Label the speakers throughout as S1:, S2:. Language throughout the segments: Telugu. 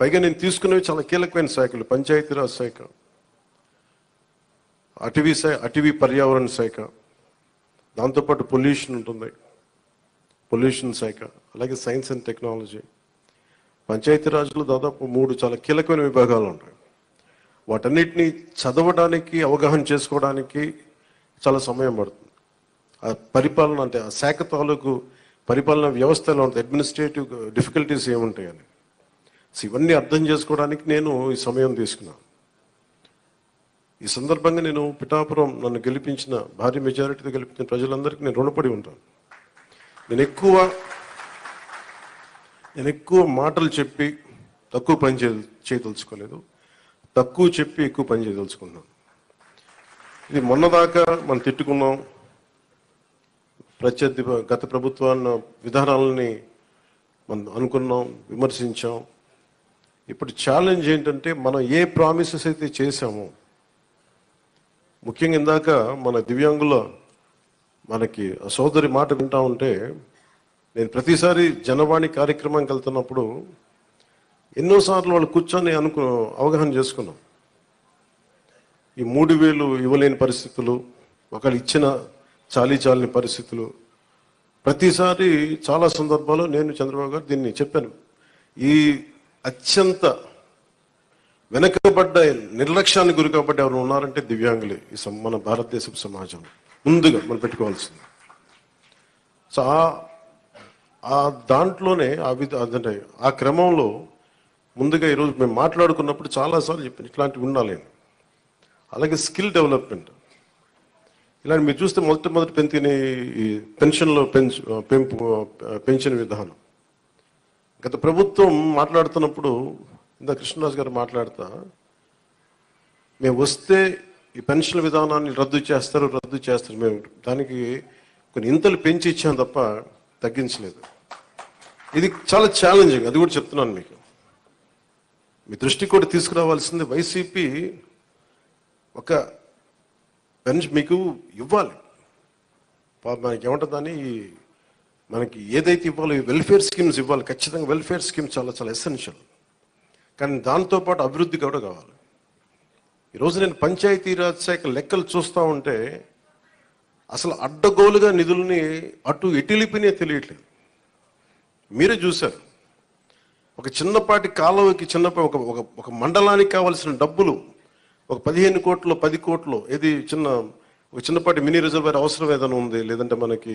S1: పైగా నేను తీసుకునేవి చాలా కీలకమైన శాఖలు. పంచాయతీరాజ్ శాఖ అటవీ శాఖ అటవీ పర్యావరణ శాఖ దాంతోపాటు పొల్యూషన్ ఉంటుంది. పొల్యూషన్ శాఖ అలాగే సైన్స్ అండ్ టెక్నాలజీ. పంచాయతీరాజ్లో దాదాపు మూడు చాలా కీలకమైన విభాగాలు ఉంటాయి. వాటన్నిటిని చదవడానికి అవగాహన చేసుకోవడానికి చాలా సమయం పడుతుంది. ఆ పరిపాలన అంటే ఆ శాఖ తాలూకు పరిపాలన వ్యవస్థలో ఉంటుంది అడ్మినిస్ట్రేటివ్ డిఫికల్టీస్ ఏముంటాయని. సో ఇవన్నీ అర్థం చేసుకోవడానికి నేను ఈ సమయం తీసుకున్నాను. ఈ సందర్భంగా నేను పిఠాపురం నన్ను గెలిపించిన భారీ మెజారిటీతో గెలిపించిన ప్రజలందరికీ నేను రుణపడి ఉంటాను. నేను ఎక్కువ నేను ఎక్కువ మాటలు చెప్పి తక్కువ పని చే చేయదలుచుకోలేదు. తక్కువ చెప్పి ఎక్కువ పని చేయదలుచుకున్నాను. ఇది మొన్నదాకా మనం తిట్టుకున్నాం. ప్రత్యర్థి గత ప్రభుత్వాన్ని విధానాలని మనం అనుకున్నాం విమర్శించాం. ఇప్పుడు ఛాలెంజ్ ఏంటంటే మనం ఏ ప్రామిసెస్ అయితే చేసామో ముఖ్యంగా ఇందాక మన దివ్యాంగుల మనకి ఆ సోదరి మాట వింటా ఉంటే నేను ప్రతిసారి జనవాణి కార్యక్రమానికి వెళ్తున్నప్పుడు ఎన్నోసార్లు వాళ్ళు కూర్చొని అనుకు అవగాహన చేసుకున్నాం. ఈ మూడు వేలు ఇవ్వలేని పరిస్థితులు ఒకళ్ళు ఇచ్చిన చాలీ చాలని పరిస్థితులు. ప్రతిసారి చాలా సందర్భాల్లో నేను చంద్రబాబు గారు దీన్ని చెప్పాను. ఈ అత్యంత వెనకబడ్డ నిర్లక్ష్యానికి గురి కాబట్టి ఎవరు ఉన్నారంటే దివ్యాంగులే ఈ మన భారతదేశపు సమాజం. ముందుగా మనం పెట్టుకోవాల్సింది. సో ఆ- దాంట్లోనే ఆ విధ అదంటే ఆ క్రమంలో ముందుగా ఈరోజు మేము మాట్లాడుకున్నప్పుడు చాలాసార్లు చెప్పాను ఇట్లాంటివి ఉండాలి అలాగే స్కిల్ డెవలప్మెంట్. ఇలాంటి మీరు చూస్తే మొట్టమొదటి పెంచిన ఈ పెన్షన్లో పెంచు పెంపు పెన్షన్ విధానం. గత ప్రభుత్వం మాట్లాడుతున్నప్పుడు ఇంత కృష్ణరాజు గారు మాట్లాడుతా మేము వస్తే ఈ పెన్షన్ విధానాన్ని రద్దు చేస్తారు రద్దు చేస్తారు. మేము దానికి కొన్ని ఇంతలు పెంచి ఇచ్చాం తప్ప తగ్గించలేదు. ఇది చాలా ఛాలెంజింగ్ అది కూడా చెప్తున్నాను మీకు. మీ దృష్టి కూడా తీసుకురావాల్సింది వైసీపీ ఒక పెన్షన్ మీకు ఇవ్వాలి. మనకి ఏమంటుందని ఈ మనకి ఏదైతే ఇవ్వాలో వెల్ఫేర్ స్కీమ్స్ ఇవ్వాలి ఖచ్చితంగా వెల్ఫేర్ స్కీమ్ చాలా చాలా ఎసెన్షియల్ కానీ దాంతోపాటు అభివృద్ధి కూడా కావాలి. ఈరోజు నేను పంచాయతీరాజ్ శాఖ లెక్కలు చూస్తూ ఉంటే అసలు అడ్డగోలుగా నిధుల్ని అటు ఎటిలిపినే తెలియట్లేదు. మీరే చూశారు. ఒక చిన్నపాటి కాలువకి చిన్న ఒక ఒక ఒక మండలానికి కావాల్సిన డబ్బులు ఒక పదిహేను కోట్లు పది కోట్లు ఏది చిన్న ఒక చిన్నపాటి మినీ రిజర్వేర్ అవసరం ఏదైనా ఉంది లేదంటే మనకి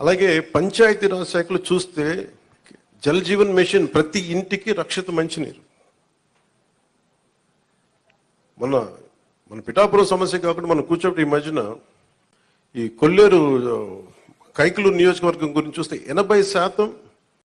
S1: అలాగే పంచాయతీరాజ్ శాఖలు చూస్తే జల్ జీవన్ మిషన్ ప్రతి ఇంటికి రక్షిత మంచినీరు. మన మన పిఠాపురం సమస్య కాకుండా మనం కూర్చోబెట్టి ఈ మధ్యన ఈ కొల్లేరు కైకలూరు నియోజకవర్గం గురించి చూస్తే ఎనభై శాతం